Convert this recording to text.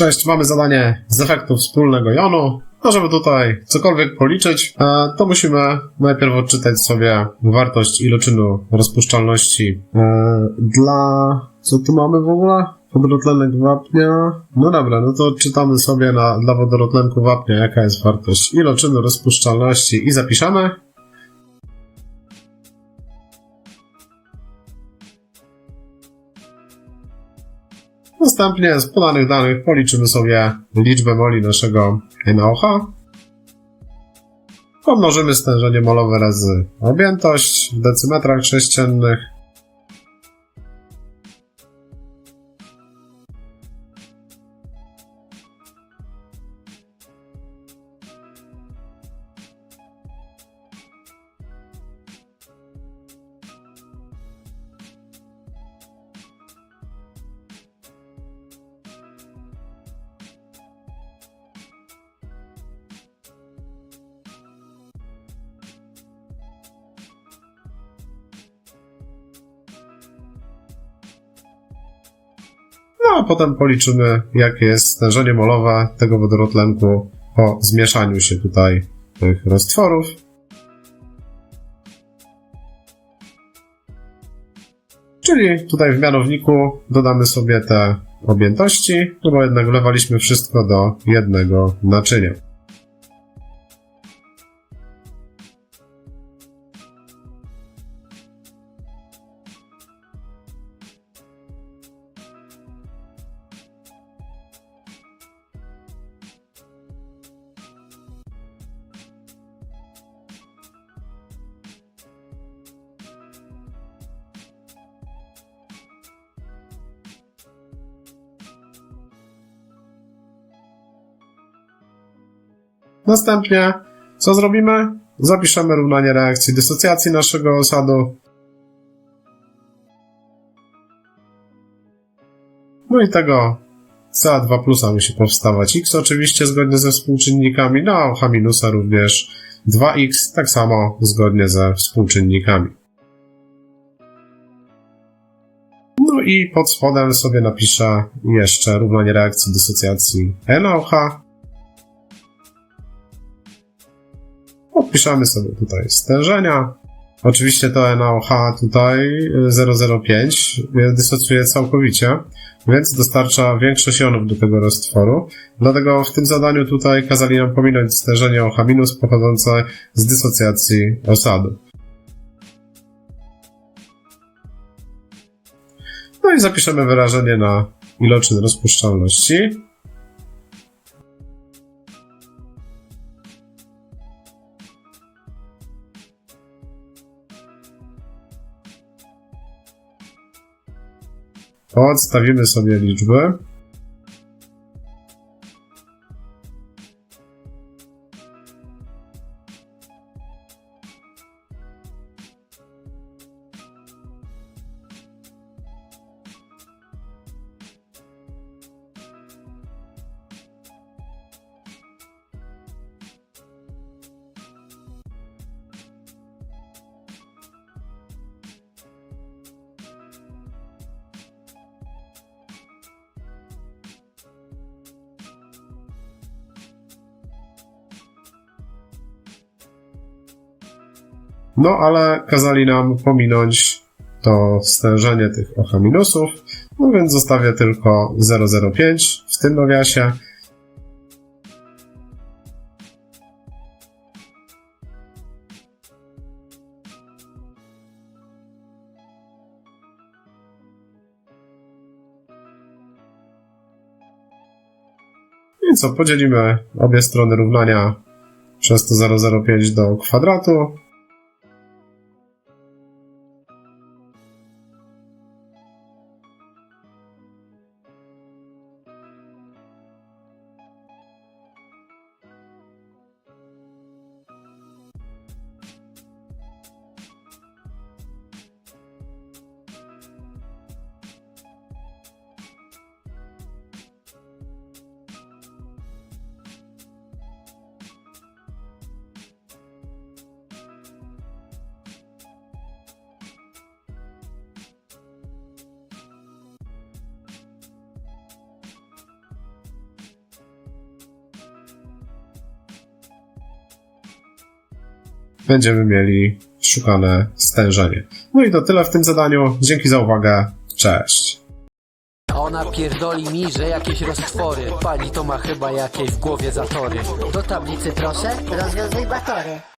Cześć, mamy zadanie z efektu wspólnego jonu. No, żeby tutaj cokolwiek policzyć, to musimy najpierw odczytać sobie wartość iloczynu rozpuszczalności e, dla... Co tu mamy w ogóle? Wodorotlenek wapnia. No dobra, no to odczytamy sobie na, dla wodorotlenku wapnia, jaka jest wartość iloczynu rozpuszczalności i zapiszemy. Następnie z podanych danych policzymy sobie liczbę moli naszego NaOH. Pomnożymy stężenie molowe razy objętość w decymetrach sześciennych. No a potem policzymy, jakie jest stężenie molowe tego wodorotlenku po zmieszaniu się tutaj tych roztworów. Czyli tutaj w mianowniku dodamy sobie te objętości, no bo jednak wlewaliśmy wszystko do jednego naczynia. Następnie co zrobimy? Zapiszemy równanie reakcji dysocjacji naszego osadu. No i tego CA2 plusa musi powstawać X oczywiście zgodnie ze współczynnikami, no a OH minusa również 2X tak samo zgodnie ze współczynnikami. No i pod spodem sobie napiszę jeszcze równanie reakcji dysocjacji NaOH. Podpiszemy sobie tutaj stężenia. Oczywiście to NaOH tutaj y, 005 dysocjuje całkowicie, więc dostarcza większość jonów do tego roztworu. Dlatego w tym zadaniu tutaj kazali nam pominąć stężenie OH- pochodzące z dysocjacji osadu. No i zapiszemy wyrażenie na iloczyn rozpuszczalności. Podstawimy sobie liczby. No ale kazali nam pominąć to stężenie tych OH minusów, no więc zostawię tylko 0,05 w tym nawiasie. I co, podzielimy obie strony równania przez to 0,05 do kwadratu. Będziemy mieli szukane stężenie. No i to tyle w tym zadaniu. Dzięki za uwagę. Cześć. Ona pierdoli mi, że jakieś roztwory Pani to ma chyba jakieś w głowie zatory Do tablicy proszę, rozwiązuj batory.